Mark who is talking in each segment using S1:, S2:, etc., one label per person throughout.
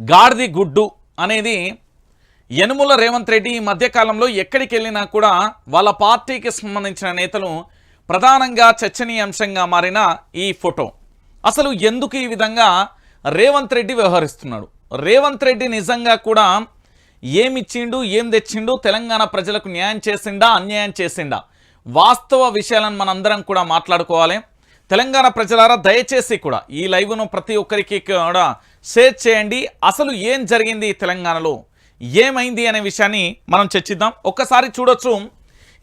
S1: గాడిది గుడ్డు అనేది యనుముల రేవంత్ రెడ్డి ఈ మధ్యకాలంలో ఎక్కడికి వెళ్ళినా కూడా వాళ్ళ పార్టీకి సంబంధించిన నేతలు ప్రధానంగా చర్చనీయాంశంగా మారిన ఈ ఫోటో. అసలు ఎందుకు ఈ విధంగా రేవంత్ రెడ్డి వ్యవహరిస్తున్నాడు? రేవంత్ రెడ్డి నిజంగా కూడా ఏమిచ్చిండు ఏం తెచ్చిండు తెలంగాణ ప్రజలకు న్యాయం చేసిండా అన్యాయం చేసిండా? వాస్తవ విషయాలను మనందరం కూడా మాట్లాడుకోవాలి. తెలంగాణ ప్రజలారా దయచేసి కూడా ఈ లైవ్ను ప్రతి ఒక్కరికి కూడా షేర్ చేయండి. అసలు ఏం జరిగింది తెలంగాణలో? ఏమైంది అనే విషయాన్ని మనం చర్చిద్దాం. ఒక్కసారి చూడొచ్చు.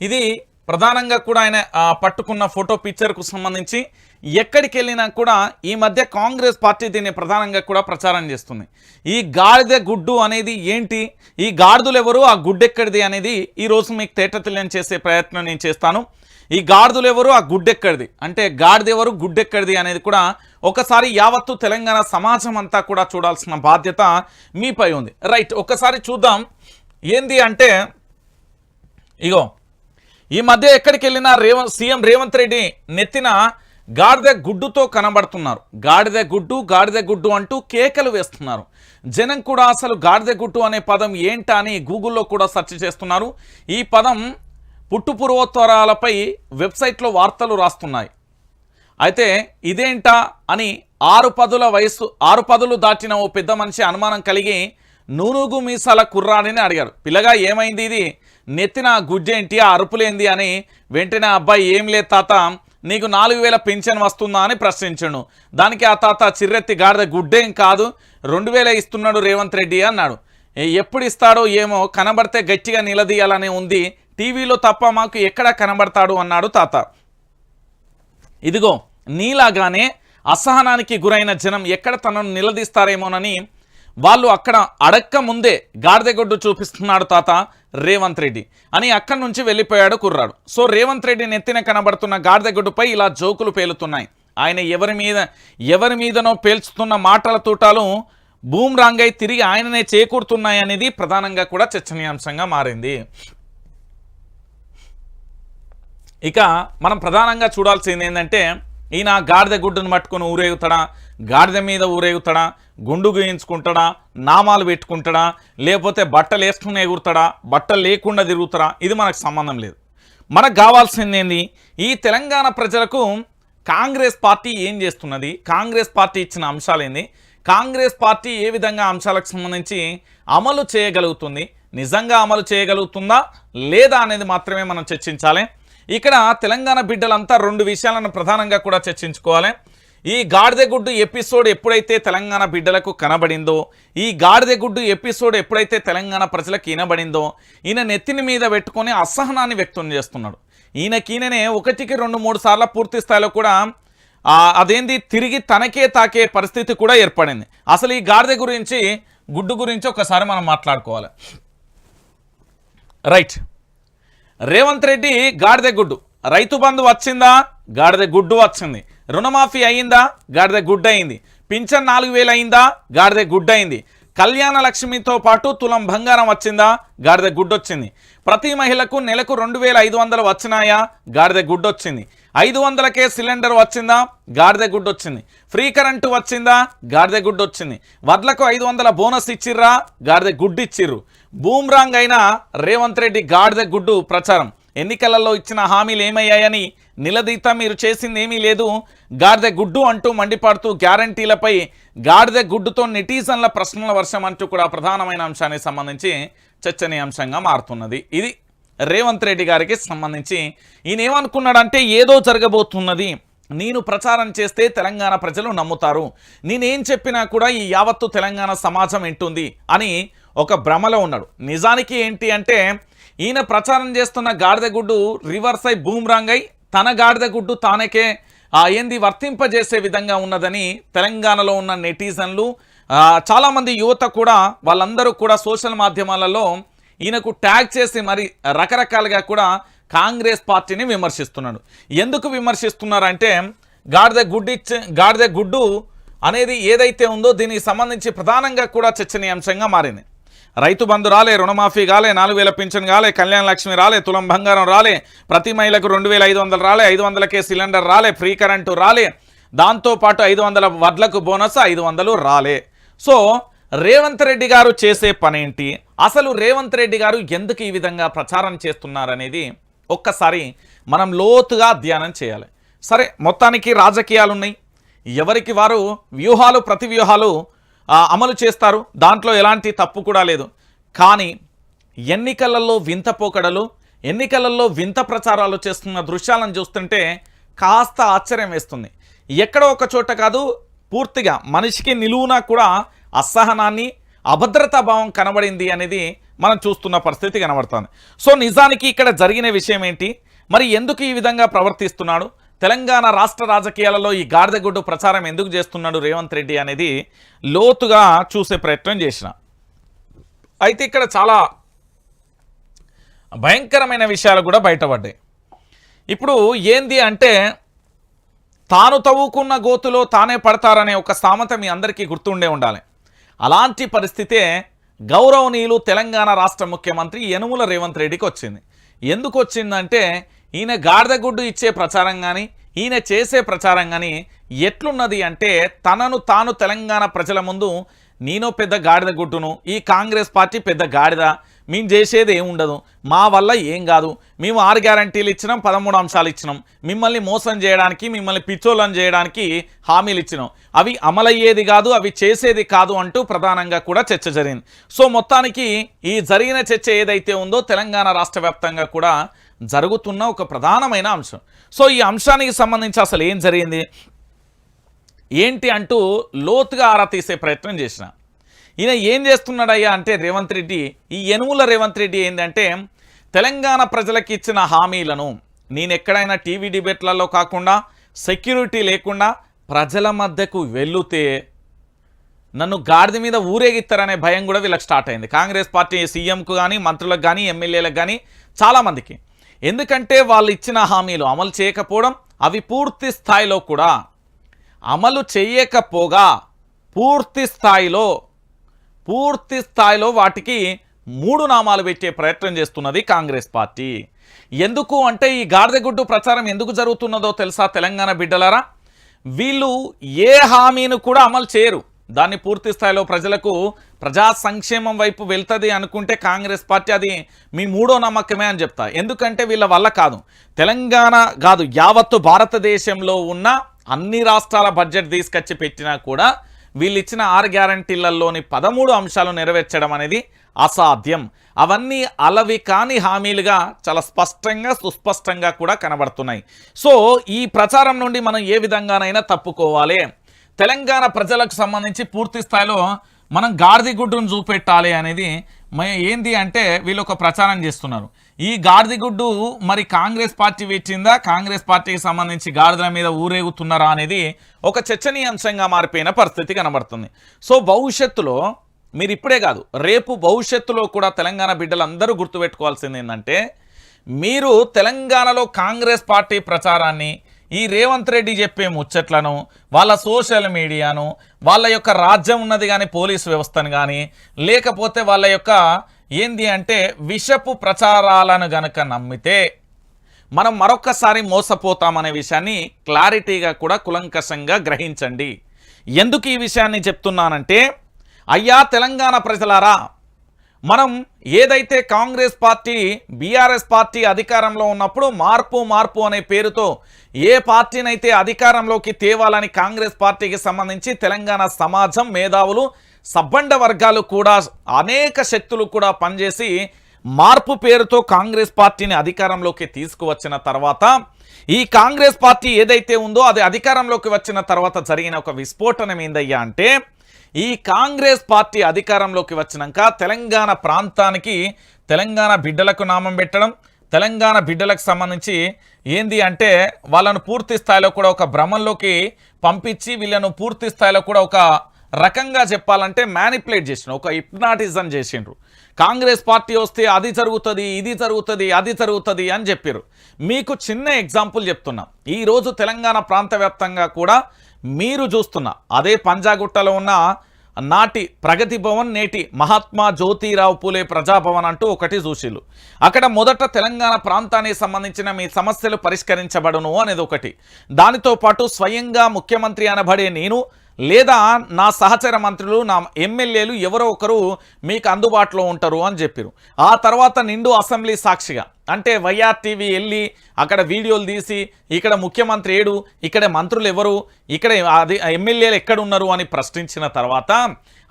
S1: ఇది ప్రధానంగా కూడా ఆయన పట్టుకున్న ఫోటో పిక్చర్కు సంబంధించి ఎక్కడికి వెళ్ళినా కూడా ఈ మధ్య కాంగ్రెస్ పార్టీ దీన్ని ప్రధానంగా కూడా ప్రచారం చేస్తుంది. ఈ గాడిద గుడ్డు అనేది ఏంటి? ఈ గాడిదలు ఎవరు? ఆ గుడ్డెక్కడిది అనేది ఈరోజు మీకు తేటతెల్యం చేసే ప్రయత్నం నేను చేస్తాను. ఈ గాడిదలు ఎవరు? ఆ గుడ్డెక్కడిది. అంటే గాడిద ఎవరు? గుడ్డెక్కడిది అనేది కూడా ఒకసారి యావత్తు తెలంగాణ సమాజం అంతా కూడా చూడాల్సిన బాధ్యత మీపై ఉంది. రైట్ ఒకసారి చూద్దాం. ఏంది అంటే ఇగో ఈ మధ్య ఎక్కడికి వెళ్ళినా రేవంత్ సీఎం రేవంత్ రెడ్డి నెత్తిన గాడిద గుడ్డుతో కనబడుతున్నారు. గాడిద గుడ్డు గాడిద గుడ్డు అంటూ కేకలు వేస్తున్నారు. జనం కూడా అసలు గాడిద గుడ్డు అనే పదం ఏంటా అని గూగుల్లో కూడా సెర్చ్ చేస్తున్నారు. ఈ పదం పుట్టు పూర్వోత్తరాలపై వెబ్సైట్లో వార్తలు రాస్తున్నాయి. అయితే ఇదేంటా అని ఆరు పదుల వయస్సు ఆరు పదులు దాటిన ఓ పెద్ద మనిషి అనుమానం కలిగి నూనుగు మీసాల కుర్రాడిని అడిగారు. పిల్లగా ఏమైంది ఇది? నెత్తిన గుజ్జేంటి ఆ అరుపులేంది అని వెంటనే అబ్బాయి ఏం లేదు తాత నీకు నాలుగు వేల పెన్షన్ వస్తుందా? అని ప్రశ్నించాడు. దానికి ఆ తాత చిర్రెత్తి గాడిద గుడ్డేం కాదు రెండు వేల ఇస్తున్నాడు రేవంత్ రెడ్డి అన్నాడు. ఎప్పుడు ఇస్తాడో ఏమో కనబడితే గట్టిగా నిలదీయాలని ఉంది టీవీలో తప్ప మాకు ఎక్కడ కనబడతాడు అన్నాడు తాత. ఇదిగో నీలాగానే అసహనానికి గురైన జనం ఎక్కడ తనను నిలదీస్తారేమోనని వాళ్ళు అక్కడ అడక్క ముందే గాడిదగొడ్డు చూపిస్తున్నాడు తాత రేవంత్ రెడ్డి. అని అక్కడి నుంచి వెళ్ళిపోయాడు కుర్రాడు. సో రేవంత్ రెడ్డి నెత్తిన కనబడుతున్న గాడిదగొడ్డుపై ఇలా జోకులు పేలుతున్నాయి. ఆయన ఎవరి మీద ఎవరి మీదనో పేల్చుతున్న మాటల తూటాలు భూమ్రాంగై తిరిగి ఆయననే చేకూరుతున్నాయి అనేది ప్రధానంగా కూడా చర్చనీయాంశంగా మారింది. ఇక మనం ప్రధానంగా చూడాల్సింది ఏంటంటే ఈయన గాడిద గుడ్డును పట్టుకొని ఊరేగుతాడా? గాడిద మీద ఊరేగుతాడా? గుండు గీయించుకుంటాడా? నామాలు పెట్టుకుంటాడా? లేకపోతే బట్టలు వేసుకుని ఎగురుతాడా? బట్టలు లేకుండా తిరుగుతాడా? ఇది మనకు సంబంధం లేదు. మనకు కావాల్సింది ఏంది? ఈ తెలంగాణ ప్రజలకు కాంగ్రెస్ పార్టీ ఏం చేస్తున్నది? కాంగ్రెస్ పార్టీ ఇచ్చిన అంశాలేంది కాంగ్రెస్ పార్టీ ఏ విధంగా అంశాలకు సంబంధించి అమలు చేయగలుగుతుంది? నిజంగా అమలు చేయగలుగుతుందా లేదా అనేది మాత్రమే మనం చర్చించాలి. ఇక్కడ తెలంగాణ బిడ్డలంతా రెండు విషయాలను ప్రధానంగా కూడా చర్చించుకోవాలి. ఈ గాడిదగుడ్డు ఎపిసోడ్ ఎప్పుడైతే తెలంగాణ బిడ్డలకు కనబడిందో ఈ గాడిదగుడ్డు ఎపిసోడ్ ఎప్పుడైతే తెలంగాణ ప్రజలకు వినబడిందో ఈయన నెత్తిని మీద పెట్టుకొని అసహనాన్ని వ్యక్తం చేస్తున్నాడు. ఈయనకీననే ఒకటికి రెండు మూడు సార్లు పూర్తి స్థాయిలో కూడా అదేంది తిరిగి తనకే తాకే పరిస్థితి కూడా ఏర్పడింది. అసలు ఈ గాడిద గురించి గుడ్డు గురించి ఒకసారి మనం మాట్లాడుకోవాలి. రైట్. రేవంత్ రెడ్డి గాడిద గుడ్డు. రైతు బంధు వచ్చిందా? గాడిద గుడ్డు వచ్చింది. రుణమాఫీ అయిందా? గాడిద గుడ్డు అయింది. పింఛన్ నాలుగు వేలు అయిందా? గాడిద గుడ్డు అయింది. కళ్యాణ లక్ష్మితో పాటు తులం బంగారం వచ్చిందా? గాడిద గుడ్డు వచ్చింది. ప్రతి మహిళకు నెలకు రెండు వేల ఐదు వందలు వచ్చినాయా? గాడిద గుడ్డు వచ్చింది. ఐదు వందలకే సిలిండర్ వచ్చిందా? గాడిద గుడ్డు వచ్చింది. ఫ్రీ కరెంటు వచ్చిందా? గాడిద గుడ్డు వచ్చింది. వడ్లకు ఐదు వందల బోనస్ ఇచ్చిర్రా? గాడిద గుడ్డు ఇచ్చిర్రు. బూమ్రాంగ్ అయిన రేవంత్ రెడ్డి గాడిద గుడ్డు ప్రచారం. ఎన్నికలలో ఇచ్చిన హామీలు ఏమయ్యాయని నిలదీత మీరు చేసింది ఏమీ లేదు. గాడిద గుడ్డు అంటూ మండిపాడుతూ గ్యారంటీలపై గాడిద గుడ్డుతో నెటిజన్ల ప్రశ్నల వర్షం అంటూ కూడా ప్రధానమైన అంశానికి సంబంధించి చర్చనీయాంశంగా మారుతున్నది. ఇది రేవంత్ రెడ్డి గారికి సంబంధించి ఈయన ఏమనుకున్నాడంటే ఏదో జరగబోతున్నది. నేను ప్రచారం చేస్తే తెలంగాణ ప్రజలు నమ్ముతారు. నేనేం చెప్పినా కూడా ఈ యావత్తు తెలంగాణ సమాజం వింటుంది అని ఒక భ్రమలో ఉన్నాడు. నిజానికి ఏంటి అంటే ఈయన ప్రచారం చేస్తున్న గాడిద గుడ్డు రివర్స్ అయి బూమ్రాంగ్ అయి తన గాడిద గుడ్డు తానకే ఏంది వర్తింపజేసే విధంగా ఉన్నదని తెలంగాణలో ఉన్న నెటిజన్లు చాలామంది యువత కూడా వాళ్ళందరూ కూడా సోషల్ మాధ్యమాలలో ఈయనకు ట్యాగ్ చేసి మరి రకరకాలుగా కూడా కాంగ్రెస్ పార్టీని విమర్శిస్తున్నాడు. ఎందుకు విమర్శిస్తున్నారంటే గాడిద గుడ్డిచ్చ గాడిద గుడ్డు అనేది ఏదైతే ఉందో దీనికి సంబంధించి ప్రధానంగా కూడా చర్చనీయాంశంగా మారింది. రైతు బంధు రాలే రుణమాఫీ కాలే నాలుగు వేల పింఛన్ కాలే కళ్యాణ లక్ష్మి రాలే తులం బంగారం రాలే ప్రతి మహిళకు రెండు వేల ఐదు వందలు రాలే ఐదు వందలకే సిలిండర్ రాలే ఫ్రీ కరెంటు రాలే. దాంతోపాటు ఐదు వందల వడ్లకు బోనస్ ఐదు వందలు రాలే. సో రేవంత్ రెడ్డి గారు చేసే పనేంటి? అసలు రేవంత్ రెడ్డి గారు ఎందుకు ఈ విధంగా ప్రచారం చేస్తున్నారనేది ఒక్కసారి మనం లోతుగా అధ్యయనం చేయాలి. సరే మొత్తానికి రాజకీయాలు ఉన్నాయి ఎవరికి వారు వ్యూహాలు ప్రతి వ్యూహాలు అమలు చేస్తారు. దాంట్లో ఎలాంటి తప్పు కూడా లేదు. కానీ ఎన్నికలలో వింత పోకడలు ఎన్నికలలో వింత ప్రచారాలు చేస్తున్న దృశ్యాలను చూస్తుంటే కాస్త ఆశ్చర్యం వేస్తుంది. ఎక్కడో ఒక చోట కాదు పూర్తిగా మనిషికి నిలువునా కూడా అసహనాన్ని అభద్రతా భావం కనబడింది అనేది మనం చూస్తున్న పరిస్థితి కనబడుతుంది. సో నిజానికి ఇక్కడ జరిగిన విషయం ఏంటి? మరి ఎందుకు ఈ విధంగా ప్రవర్తిస్తున్నాడు? తెలంగాణ రాష్ట్ర రాజకీయాలలో ఈ గాడిదగుడ్డు ప్రచారం ఎందుకు చేస్తున్నాడు రేవంత్ రెడ్డి అనేది లోతుగా చూసే ప్రయత్నం చేసిన. అయితే ఇక్కడ చాలా భయంకరమైన విషయాలు కూడా బయటపడ్డాయి. ఇప్పుడు ఏంది అంటే తాను తవ్వుకున్న గోతులో తానే పడతారనే ఒక సామెత మీ అందరికీ గుర్తుండే ఉండాలి. అలాంటి పరిస్థితే గౌరవనీయులు తెలంగాణ రాష్ట్ర ముఖ్యమంత్రి యనుముల రేవంత్ రెడ్డికి వచ్చింది. ఎందుకు వచ్చిందంటే ఈయన గాడిదగుడ్డు ఇచ్చే ప్రచారం కానీ ఈయన చేసే ప్రచారం కానీ ఎట్లున్నది అంటే తనను తాను తెలంగాణ ప్రజల ముందు నేను పెద్ద గాడిద గుట్టును ఈ కాంగ్రెస్ పార్టీ పెద్ద గాడిద మేము చేసేది ఏముండదు మా వల్ల ఏం కాదు మేము ఆరు గ్యారంటీలు ఇచ్చినాం పదమూడు అంశాలు ఇచ్చినాం మిమ్మల్ని మోసం చేయడానికి మిమ్మల్ని పిచ్చోళ్ళని చేయడానికి హామీలు ఇచ్చినాం. అవి అమలయ్యేది కాదు అవి చేసేది కాదు అంటూ ప్రధానంగా కూడా చర్చ జరిగింది. సో మొత్తానికి ఈ జరిగిన చర్చ ఏదైతే ఉందో తెలంగాణ రాష్ట్ర కూడా జరుగుతున్న ఒక ప్రధానమైన అంశం. సో ఈ అంశానికి సంబంధించి అసలు ఏం జరిగింది? ఏంటి అంటూ లోతుగా ఆరా తీసే ప్రయత్నం చేసిన. ఈయన ఏం చేస్తున్నాడయ్యా అంటే రేవంత్ రెడ్డి ఈ ఎనుముల రేవంత్ రెడ్డి ఏంటంటే తెలంగాణ ప్రజలకు ఇచ్చిన హామీలను నేను ఎక్కడైనా టీవీ డిబేట్లలో కాకుండా సెక్యూరిటీ లేకుండా ప్రజల మధ్యకు వెళ్తే నన్ను గాడిద మీద ఊరేగిస్తారనే భయం కూడా వీళ్ళకి స్టార్ట్ అయింది. కాంగ్రెస్ పార్టీ సీఎంకు కానీ మంత్రులకు కానీ ఎమ్మెల్యేలకు కానీ చాలామందికి. ఎందుకంటే వాళ్ళు ఇచ్చిన హామీలు అమలు చేయకపోవడం అవి పూర్తి స్థాయిలో కూడా అమలు చేయకపోగా పూర్తి స్థాయిలో పూర్తి స్థాయిలో వాటికి మూడు నామాలు పెట్టే ప్రయత్నం చేస్తున్నది కాంగ్రెస్ పార్టీ. ఎందుకు అంటే ఈ గాడిదగుడ్డు ప్రచారం ఎందుకు జరుగుతున్నదో తెలుసా తెలంగాణ బిడ్డలారా? వీళ్ళు ఏ హామీను కూడా అమలు చేయరు. దాన్ని పూర్తి స్థాయిలో ప్రజలకు ప్రజా సంక్షేమం వైపు వెళ్తుంది అనుకుంటే కాంగ్రెస్ పార్టీ అది మీ మూడో నమ్మకమే అని చెప్తా. ఎందుకంటే వీళ్ళ వల్ల కాదు. తెలంగాణ కాదు యావత్తు భారతదేశంలో ఉన్న అన్ని రాష్ట్రాల బడ్జెట్ తీసుకొచ్చి పెట్టినా కూడా వీళ్ళు ఇచ్చిన ఆరు గ్యారంటీలలోని పదమూడు అంశాలు నెరవేర్చడం అనేది అసాధ్యం. అవన్నీ అలవి కాని హామీలుగా చాలా స్పష్టంగా సుస్పష్టంగా కూడా కనబడుతున్నాయి. సో ఈ ప్రచారం నుండి మనం ఏ విధంగానైనా తప్పుకోవాలి. తెలంగాణ ప్రజలకు సంబంధించి పూర్తి స్థాయిలో మనం గాడిద గుడ్డును చూపెట్టాలి అనేది ఏంది అంటే వీళ్ళు ఒక ప్రచారం చేస్తున్నారు. ఈ గాడిద గుడ్డు మరి కాంగ్రెస్ పార్టీ పెట్టిందా? కాంగ్రెస్ పార్టీకి సంబంధించి గాడిదల మీద ఊరేగుతున్నారా అనేది ఒక చర్చనీయాంశంగా మారిపోయిన పరిస్థితి కనబడుతుంది. సో భవిష్యత్తులో మీరు ఇప్పుడే కాదు రేపు భవిష్యత్తులో కూడా తెలంగాణ బిడ్డలందరూ గుర్తుపెట్టుకోవాల్సింది ఏంటంటే మీరు తెలంగాణలో కాంగ్రెస్ పార్టీ ప్రచారాన్ని ఈ రేవంత్ రెడ్డి చెప్పే ముచ్చట్లను వాళ్ళ సోషల్ మీడియాను వాళ్ళ యొక్క రాజ్యం ఉన్నది కానీ పోలీస్ వ్యవస్థను కానీ లేకపోతే వాళ్ళ యొక్క ఏంది అంటే విషపు ప్రచారాలను గనక నమ్మితే మనం మరొక్కసారి మోసపోతామనే విషయాన్ని క్లారిటీగా కూడా కులంకషంగా గ్రహించండి. ఎందుకు ఈ విషయాన్ని చెప్తున్నానంటే అయ్యా తెలంగాణ ప్రజలారా మనం ఏదైతే కాంగ్రెస్ పార్టీ బీఆర్ఎస్ పార్టీ అధికారంలో ఉన్నప్పుడు మార్పు మార్పు అనే పేరుతో ఏ పార్టీనైతే అధికారంలోకి తేవాలని కాంగ్రెస్ పార్టీకి సంబంధించి తెలంగాణ సమాజం మేధావులు సబ్బండ వర్గాలు కూడా అనేక శక్తులు కూడా పనిచేసి మార్పు పేరుతో కాంగ్రెస్ పార్టీని అధికారంలోకి తీసుకువచ్చిన తర్వాత ఈ కాంగ్రెస్ పార్టీ ఏదైతే ఉందో అది అధికారంలోకి వచ్చిన తర్వాత జరిగిన ఒక విస్ఫోటనం ఏందయ్యా అంటే ఈ కాంగ్రెస్ పార్టీ అధికారంలోకి వచ్చినాక తెలంగాణ ప్రాంతానికి తెలంగాణ బిడ్డలకు నామం పెట్టడం తెలంగాణ బిడ్డలకు సంబంధించి ఏంది అంటే వాళ్ళను పూర్తి స్థాయిలో కూడా ఒక భ్రమంలోకి పంపించి వీళ్ళను పూర్తి స్థాయిలో కూడా ఒక రకంగా చెప్పాలంటే మ్యానిపులేట్ చేసిన ఒక హిప్నాటిజం చేసిండ్రు. కాంగ్రెస్ పార్టీ వస్తే అది జరుగుతుంది ఇది జరుగుతుంది అది జరుగుతుంది అని చెప్పారు మీకు చిన్న ఎగ్జాంపుల్ చెప్తున్నా. ఈరోజు తెలంగాణ ప్రాంత వ్యాప్తంగా కూడా మీరు చూస్తున్న అదే పంజాగుట్టలో ఉన్న నాటి ప్రగతి భవన్ నేటి మహాత్మా జ్యోతిరావు పూలే ప్రజాభవన్ అంటూ ఒకటి చూసిళ్ళు. అక్కడ మొదట తెలంగాణ ప్రాంతానికి సంబంధించిన మీ సమస్యలు పరిష్కరించబడును అనేది ఒకటి. దానితో పాటు స్వయంగా ముఖ్యమంత్రి అనబడే నేను లేదా నా సహచర మంత్రులు నా ఎమ్మెల్యేలు ఎవరో ఒకరు మీకు అందుబాటులో ఉంటారు అని చెప్పారు. ఆ తర్వాత నిండు అసెంబ్లీ సాక్షిగా అంటే వైఆర్ టీవీ వెళ్ళి అక్కడ వీడియోలు తీసి ఇక్కడ ముఖ్యమంత్రి ఏడు ఇక్కడ మంత్రులు ఎవరు ఇక్కడ అది ఎమ్మెల్యేలు ఎక్కడున్నారు అని ప్రశ్నించిన తర్వాత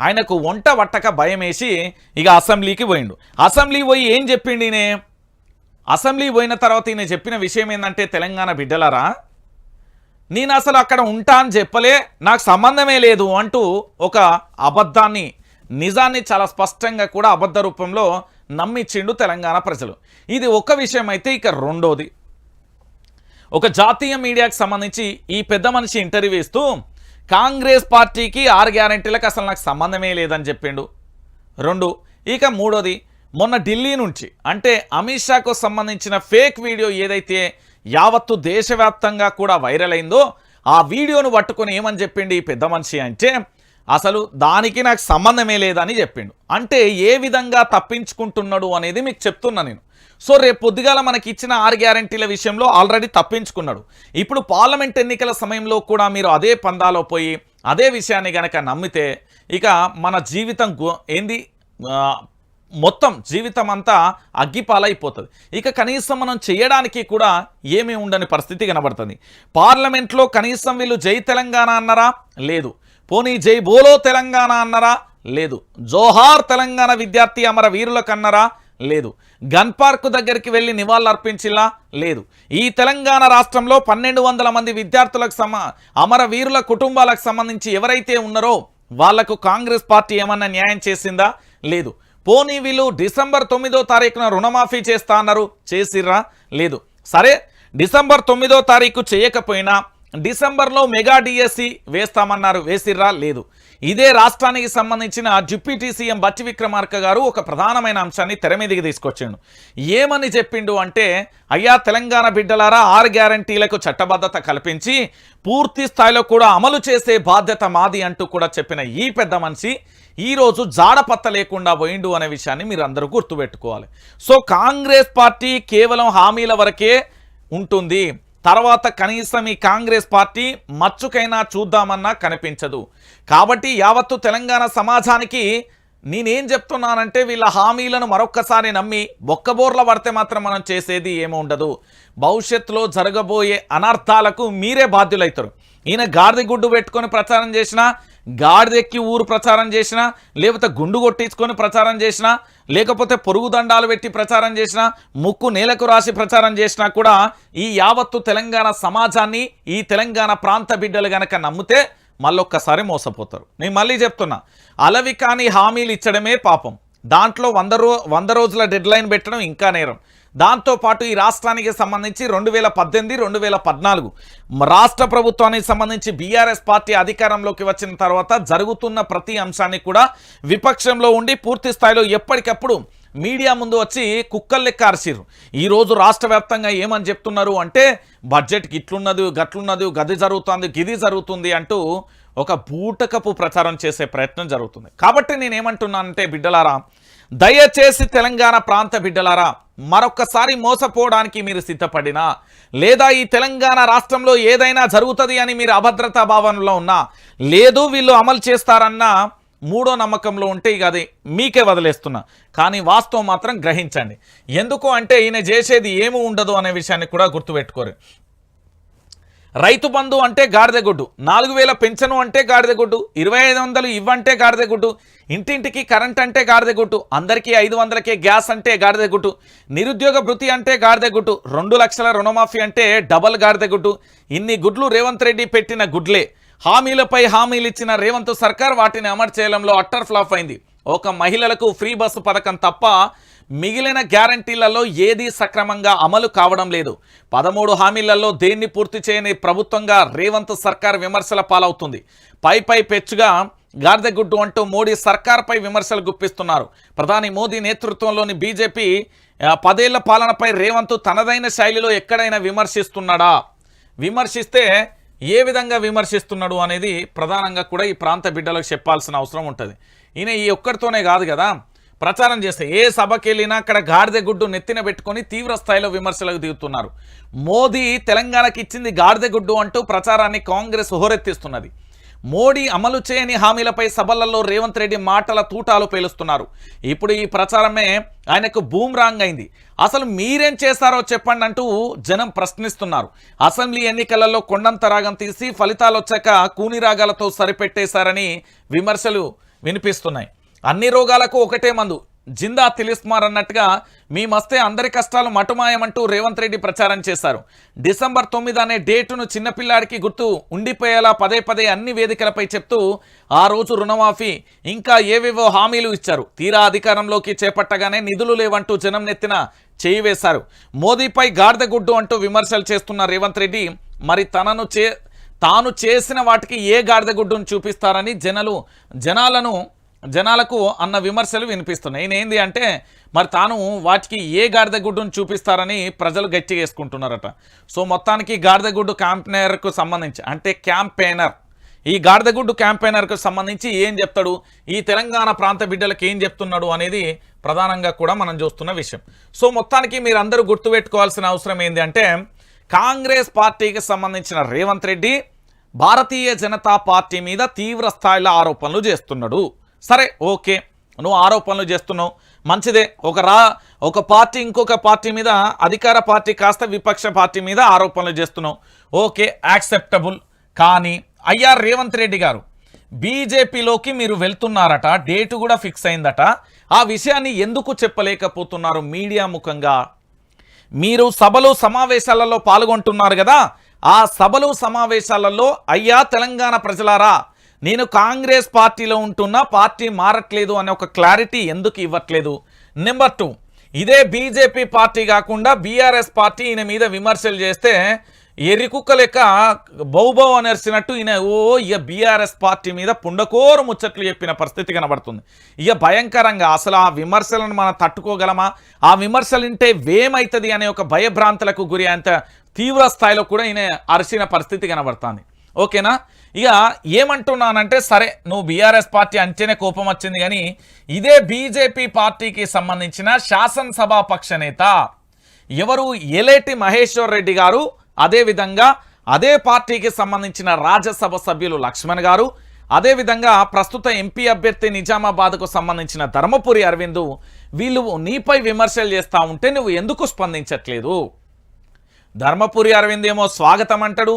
S1: ఆయనకు వంట వట్టక భయం వేసి ఇక అసెంబ్లీకి పోయిండు. అసెంబ్లీ పోయి ఏం చెప్పిండి అసెంబ్లీ పోయిన తర్వాత ఈయన చెప్పిన విషయం ఏంటంటే తెలంగాణ బిడ్డలరా నేను అసలు అక్కడ ఉంటా అని చెప్పలే నాకు సంబంధమే లేదు అంటూ ఒక అబద్ధాన్ని నిజాన్ని చాలా స్పష్టంగా కూడా అబద్ధ రూపంలో నమ్మిచ్చిండు తెలంగాణ ప్రజలు. ఇది ఒక విషయం అయితే ఇక రెండోది. ఒక జాతీయ మీడియాకు సంబంధించి ఈ పెద్ద మనిషి ఇంటర్వ్యూ ఇస్తూ కాంగ్రెస్ పార్టీకి ఆరు గ్యారంటీలకు అసలు నాకు సంబంధమే లేదని చెప్పిండు. రెండు ఇక మూడోది మొన్న ఢిల్లీ నుంచి అంటే అమిత్ షాకు సంబంధించిన ఫేక్ వీడియో ఏదైతే యావత్తు దేశవ్యాప్తంగా కూడా వైరల్ అయిందో ఆ వీడియోను పట్టుకొని ఏమని చెప్పిండు ఈ పెద్ద మనిషి అంటే అసలు దానికి నాకు సంబంధమే లేదని చెప్పిండు. అంటే ఏ విధంగా తప్పించుకుంటున్నాడు అనేది మీకు చెప్తున్నా నేను. సో రేపు పొద్దుగాల మనకి ఇచ్చిన ఆరు గ్యారంటీల విషయంలో ఆల్రెడీ తప్పించుకున్నాడు. ఇప్పుడు పార్లమెంట్ ఎన్నికల సమయంలో కూడా మీరు అదే పందాలో పోయి అదే విషయాన్ని గనక నమ్మితే ఇక మన జీవితం ఏంది? మొత్తం జీవితం అంతా అగ్గిపాలైపోతుంది. ఇక కనీసం మనం చేయడానికి కూడా ఏమీ ఉండని పరిస్థితి కనబడుతుంది. పార్లమెంట్లో కనీసం వీళ్ళు జై తెలంగాణ అన్నారా? లేదు. పోనీ జై బోలో తెలంగాణ అన్నారా? లేదు. జోహార్ తెలంగాణ విద్యార్థి అమర వీరులకు అన్నారా? లేదు. గన్ పార్క్ దగ్గరికి వెళ్ళి నివాళులర్పించిలా లేదు. ఈ తెలంగాణ రాష్ట్రంలో పన్నెండు వందల మంది విద్యార్థులకు సమ అమర వీరుల కుటుంబాలకు సంబంధించి ఎవరైతే ఉన్నారో వాళ్ళకు కాంగ్రెస్ పార్టీ ఏమన్నా న్యాయం చేసిందా? లేదు. పోనీ వీళ్ళు డిసెంబర్ తొమ్మిదో తారీఖున రుణమాఫీ చేస్తా అన్నారు. చేసిర్రా? లేదు. సరే డిసెంబర్ తొమ్మిదో తారీఖు చేయకపోయినా డిసెంబర్లో మెగా డిఎస్సి వేస్తామన్నారు. వేసిర్రా? లేదు. ఇదే రాష్ట్రానికి సంబంధించిన డిప్యూటీ సీఎం బట్టి విక్రమార్క గారు ఒక ప్రధానమైన అంశాన్ని తెర మీదకి తీసుకొచ్చిండు. ఏమని చెప్పిండు అంటే అయ్యా తెలంగాణ బిడ్డలారా ఆరు గ్యారంటీలకు చట్టబద్ధత కల్పించి పూర్తి స్థాయిలో కూడా అమలు చేసే బాధ్యత మాది అంటూ కూడా చెప్పిన ఈ పెద్ద మనిషి ఈరోజు జాడపత్త లేకుండా పోయిండు అనే విషయాన్ని మీరు అందరూ గుర్తుపెట్టుకోవాలి. సో కాంగ్రెస్ పార్టీ కేవలం హామీల వరకే ఉంటుంది. తర్వాత కనీసం ఈ కాంగ్రెస్ పార్టీ మచ్చుకైనా చూద్దామన్నా కనిపించదు. కాబట్టి యావత్తు తెలంగాణ సమాజానికి నేనేం చెప్తున్నానంటే వీళ్ళ హామీలను మరొక్కసారి నమ్మి బొక్కబోర్ల పడితే మాత్రం మనం చేసేది ఏమీ ఉండదు. భవిష్యత్తులో జరగబోయే అనర్థాలకు మీరే బాధ్యులవుతారు ఈయన గార్ది గుడ్డు పెట్టుకొని ప్రచారం చేసినా గాడిదెక్కి ఊరు ప్రచారం చేసినా లేకపోతే గుండు కొట్టించుకొని ప్రచారం చేసినా లేకపోతే పొరుగు దండాలు పెట్టి ప్రచారం చేసినా ముక్కు నేలకు రాసి ప్రచారం చేసినా కూడా ఈ యావత్తు తెలంగాణ సమాజాన్ని ఈ తెలంగాణ ప్రాంత బిడ్డలు గనక నమ్మితే మళ్ళొక్కసారి మోసపోతారు. నేను మళ్ళీ చెప్తున్నా అలవి కాని హామీలు ఇచ్చడమే పాపం. దాంట్లో వంద రో వంద రోజుల డెడ్లైన్ పెట్టడం ఇంకా నేరం. దాంతోపాటు ఈ రాష్ట్రానికి సంబంధించి రెండు వేల పద్దెనిమిది రెండు వేల పద్నాలుగు రాష్ట్ర ప్రభుత్వానికి సంబంధించి బీఆర్ఎస్ పార్టీ అధికారంలోకి వచ్చిన తర్వాత జరుగుతున్న ప్రతి అంశాన్ని కూడా విపక్షంలో ఉండి పూర్తి స్థాయిలో ఎప్పటికప్పుడు మీడియా ముందు వచ్చి కుక్కలు లెక్క అరిసిర్రు. ఈరోజు రాష్ట్ర వ్యాప్తంగా ఏమని చెప్తున్నారు అంటే బడ్జెట్కి ఇట్లున్నది గట్లున్నది గది జరుగుతుంది గిది జరుగుతుంది అంటూ ఒక బూటకపు ప్రచారం చేసే ప్రయత్నం జరుగుతుంది. కాబట్టి నేనేమంటున్నానంటే బిడ్డలారా దయచేసి తెలంగాణ ప్రాంత బిడ్డలారా మరొక్కసారి మోసపోవడానికి మీరు సిద్ధపడినా లేదా ఈ తెలంగాణ రాష్ట్రంలో ఏదైనా జరుగుతుంది అని మీరు అభద్రతా భావనలో ఉన్నా లేదు వీళ్ళు అమలు చేస్తారన్న మూడో నమ్మకంలో ఉంటే ఇక అది మీకే వదిలేస్తున్నా. కానీ వాస్తవం మాత్రం గ్రహించండి. ఎందుకు అంటే ఈయన చేసేది ఏమి ఉండదు అనే విషయాన్ని కూడా గుర్తుపెట్టుకోరు. రైతు బంధు అంటే గాడిదగుడ్డు నాలుగు వేల పెన్షను అంటే గాడిదగుడ్డు ఇరవై ఐదు వందలు ఇవ్వంటే గాడిదగుడ్డు ఇంటింటికి కరెంట్ అంటే గాడిదగుడ్డు అందరికీ ఐదు వందలకే గ్యాస్ అంటే గాడిదగుడ్డు నిరుద్యోగ భృతి అంటే గాడిదగుడ్డు రెండు లక్షల రుణమాఫీ అంటే డబల్ గాడిదగుడ్డు ఇన్ని గుడ్లు రేవంత్ రెడ్డి పెట్టిన గుడ్లే. హామీలపై హామీలు ఇచ్చిన రేవంత్ సర్కార్ వాటిని అమలు చేయడంలో అట్టర్ ఫ్లాప్ అయింది. ఒక మహిళలకు ఫ్రీ బస్సు పథకం తప్ప మిగిలిన గ్యారంటీలలో ఏదీ సక్రమంగా అమలు కావడం లేదు. పదమూడు హామీలలో దేన్ని పూర్తి చేయని ప్రభుత్వంగా రేవంత్ సర్కార్ విమర్శల పాలవుతుంది. పై పై పెచ్చుగా గార్దెగుడ్డు అంటూ మోడీ సర్కార్పై విమర్శలు గుప్పిస్తున్నారు. ప్రధాని మోదీ నేతృత్వంలోని బీజేపీ పదేళ్ళ పాలనపై రేవంత్ తనదైన శైలిలో ఎక్కడైనా విమర్శిస్తున్నాడా? విమర్శిస్తే ఏ విధంగా విమర్శిస్తున్నాడు అనేది ప్రధానంగా కూడా ఈ ప్రాంత బిడ్డలకు చెప్పాల్సిన అవసరం ఉంటుంది. ఈయన ఈ ఒక్కరితోనే కాదు కదా. ప్రచారం చేస్తే ఏ సభకి వెళ్ళినా అక్కడ గాడిద గుడ్డు నెత్తిన పెట్టుకొని తీవ్ర స్థాయిలో విమర్శలకు దిగుతున్నారు. మోదీ తెలంగాణకి ఇచ్చింది గాడిద గుడ్డు అంటూ ప్రచారాన్ని కాంగ్రెస్ హోరెత్తిస్తున్నది. మోడీ అమలు చేయని హామీలపై సభలలో రేవంత్ రెడ్డి మాటల తూటాలు పేలుస్తున్నారు. ఇప్పుడు ఈ ప్రచారమే ఆయనకు బూమ్రాంగ్ అయింది. అసలు మీరేం చేశారో చెప్పండి అంటూ జనం ప్రశ్నిస్తున్నారు. అసెంబ్లీ ఎన్నికలలో కొండంత రాగం తీసి ఫలితాలు వచ్చాక కూని రాగాలతో సరిపెట్టేశారని విమర్శలు వినిపిస్తున్నాయి. అన్ని రోగాలకు ఒకటే మందు. జిందా తిలిస్మార్ అన్నట్టుగా మీ మస్తే అందరి కష్టాలు మటుమాయమంటూ రేవంత్ రెడ్డి ప్రచారం చేశారు. డిసెంబర్ తొమ్మిది అనే డేటును చిన్నపిల్లాడికి గుర్తు ఉండిపోయేలా పదే పదే అన్ని వేదికలపై చెప్తూ ఆ రోజు రుణమాఫీ ఇంకా ఏవేవో హామీలు ఇచ్చారు. తీరా అధికారంలోకి చేపట్టగానే నిధులు లేవంటూ జనం నెత్తిన చేయి వేశారు. మోదీపై గాడిదగుడ్డు అంటూ విమర్శలు చేస్తున్న రేవంత్ రెడ్డి మరి తనను చే తాను చేసిన వాటికి ఏ గాడిదగుడ్డును చూపిస్తారని జనలు జనాలను జనాలకు అన్న విమర్శలు వినిపిస్తున్నాయి. ఈయన ఏంది అంటే మరి తాను వాటికి ఏ గాడిదగుడ్డును చూపిస్తారని ప్రజలు గట్టి చేసుకుంటున్నారట సో మొత్తానికి గాడిదగుడ్డు క్యాంపెయినర్కు సంబంధించి అంటే క్యాంపెయినర్. ఈ గాడిదగుడ్డు క్యాంపెయినర్కు సంబంధించి ఏం చెప్తాడు? ఈ తెలంగాణ ప్రాంత బిడ్డలకు ఏం చెప్తున్నాడు అనేది ప్రధానంగా కూడా మనం చూస్తున్న విషయం. సో మొత్తానికి మీరు అందరూ గుర్తుపెట్టుకోవాల్సిన అవసరం ఏంటి అంటే కాంగ్రెస్ పార్టీకి సంబంధించిన రేవంత్ రెడ్డి భారతీయ జనతా పార్టీ మీద తీవ్ర స్థాయిలో ఆరోపణలు చేస్తున్నాడు. సరే ఓకే. నువ్వు ఆరోపణలు చేస్తున్నావు. మంచిదే. ఒక రా ఒక పార్టీ ఇంకొక పార్టీ మీద అధికార పార్టీ కాస్త విపక్ష పార్టీ మీద ఆరోపణలు చేస్తున్నావు. Okay acceptable. కానీ అయ్యార్ రేవంత్ రెడ్డి గారు బీజేపీలోకి మీరు వెళ్తున్నారట డేటు కూడా ఫిక్స్ అయిందట. ఆ విషయాన్ని ఎందుకు చెప్పలేకపోతున్నారు మీడియా ముఖంగా? మీరు సభలు సమావేశాలలో పాల్గొంటున్నారు కదా ఆ సభలు సమావేశాలలో అయ్యా తెలంగాణ ప్రజలారా నేను కాంగ్రెస్ పార్టీలో ఉంటున్నా పార్టీ మారట్లేదు అనే ఒక క్లారిటీ ఎందుకు ఇవ్వట్లేదు? నెంబర్ టూ ఇదే బీజేపీ పార్టీ కాకుండా బీఆర్ఎస్ పార్టీ ఈయన మీద విమర్శలు చేస్తే ఎరికుక్క లెక్క బౌబౌ అనేసినట్టు ఈయన ఓ ఇక బీఆర్ఎస్ పార్టీ మీద పుండకోరు ముచ్చట్లు చెప్పిన పరిస్థితి కనబడుతుంది. ఇక భయంకరంగా అసలు ఆ విమర్శలను మనం తట్టుకోగలమా? ఆ విమర్శలు వింటే వేమైతుంది అనే ఒక భయభ్రాంతులకు గురి అంత తీవ్ర స్థాయిలో కూడా ఈయన అరిసిన పరిస్థితి కనబడుతుంది. ఓకేనా? ఇక ఏమంటున్నానంటే సరే నువ్వు బీఆర్ఎస్ పార్టీ అంటేనే కోపం వచ్చింది కానీ ఇదే బీజేపీ పార్టీకి సంబంధించిన శాసనసభాపక్ష నేత ఎవరు? ఎలేటి మహేశ్వర్ రెడ్డి గారు అదేవిధంగా అదే పార్టీకి సంబంధించిన రాజ్యసభ సభ్యులు లక్ష్మణ్ గారు అదేవిధంగా ప్రస్తుత ఎంపీ అభ్యర్థి నిజామాబాద్కు సంబంధించిన ధర్మపురి అరవింద్ వీళ్ళు నీపై విమర్శలు చేస్తూ ఉంటే నువ్వు ఎందుకు స్పందించట్లేదు? ధర్మపురి అరవింద్ ఏమో స్వాగతం అంటాడు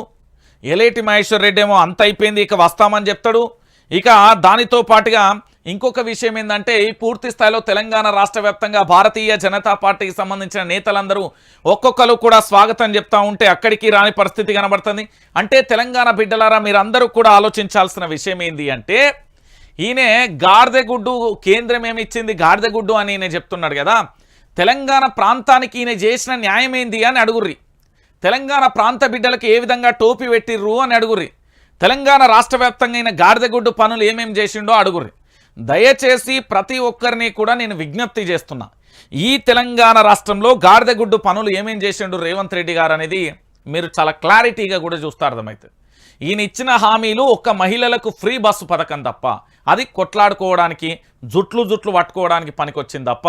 S1: ఎలేటి మహేశ్వర్ రెడ్డి ఏమో అంత అయిపోయింది ఇక వస్తామని చెప్తాడు. ఇక దానితో పాటుగా ఇంకొక విషయం ఏంటంటే ఈ పూర్తి స్థాయిలో తెలంగాణ రాష్ట్ర వ్యాప్తంగా భారతీయ జనతా పార్టీకి సంబంధించిన నేతలందరూ ఒక్కొక్కరు కూడా స్వాగతం చెప్తా ఉంటే అక్కడికి రాని పరిస్థితి కనబడుతుంది. అంటే తెలంగాణ బిడ్డలారా మీరందరూ కూడా ఆలోచించాల్సిన విషయం ఏంది అంటే ఈయన గాడిదగుడ్డు కేంద్రం ఏమిచ్చింది గాడిదగుడ్డు అని ఈయన చెప్తున్నాడు కదా. తెలంగాణ ప్రాంతానికి ఈయన చేసిన న్యాయం ఏంది అని అడుగుర్రి. తెలంగాణ ప్రాంత బిడ్డలకు ఏ విధంగా టోపీ పెట్టిర్రు అని అడుగుర్రి. తెలంగాణ రాష్ట్ర వ్యాప్తంగా అయిన గాడిదగుడ్డు పనులు ఏమేమి చేసిండో అడుగుర్రి. దయచేసి ప్రతి ఒక్కరిని కూడా నేను విజ్ఞప్తి చేస్తున్నా. ఈ తెలంగాణ రాష్ట్రంలో గాడిదగుడ్డు పనులు ఏమేం చేసిండు రేవంత్ రెడ్డి గారు అనేది మీరు చాలా క్లారిటీగా కూడా చూస్తారు అర్థమైతే ఈయన ఇచ్చిన హామీలు ఒక్క మహిళలకు ఫ్రీ బస్సు పథకం తప్ప అది కొట్లాడుకోవడానికి జుట్లు జుట్లు పట్టుకోవడానికి పనికొచ్చింది తప్ప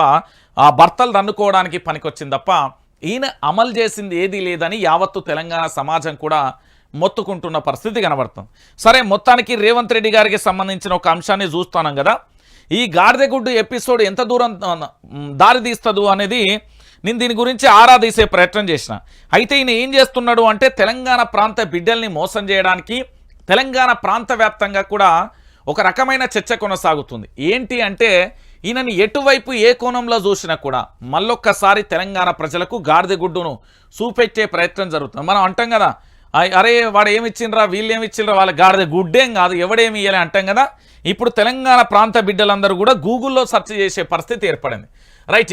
S1: ఆ భర్తలు దన్నుకోవడానికి పనికొచ్చింది తప్ప ఈయన అమలు చేసింది ఏదీ లేదని యావత్తు తెలంగాణ సమాజం కూడా మొత్తుకుంటున్న పరిస్థితి కనబడుతుంది. సరే మొత్తానికి రేవంత్ రెడ్డి గారికి సంబంధించిన ఒక అంశాన్ని చూస్తున్నాం కదా. ఈ గాడిదగుడ్డు ఎపిసోడ్ ఎంత దూరం దారి తీస్తుంది అనేది నేను దీని గురించి ఆరా తీసే ప్రయత్నం చేసిన. అయితే ఈయన ఏం చేస్తున్నాడు అంటే తెలంగాణ ప్రాంత బిడ్డల్ని మోసం చేయడానికి తెలంగాణ ప్రాంత వ్యాప్తంగా కూడా ఒక రకమైన చర్చ కొనసాగుతుంది. ఏంటి అంటే ఈయనని ఎటువైపు ఏ కోణంలో చూసినా కూడా మళ్ళొక్కసారి తెలంగాణ ప్రజలకు గాడిదగుడ్డును చూపెట్టే ప్రయత్నం జరుగుతుంది. మనం అంటాం కదా అరే వాడు ఏమిచ్చిండ్రా వీళ్ళు ఏమిచ్చిండ్రా వాళ్ళ గాడిద గుడ్డేం కాదు ఎవడేమి ఇయ్యాలి అంటాం కదా. ఇప్పుడు తెలంగాణ ప్రాంత బిడ్డలందరూ కూడా గూగుల్లో సెర్చ్ చేసే పరిస్థితి ఏర్పడింది. రైట్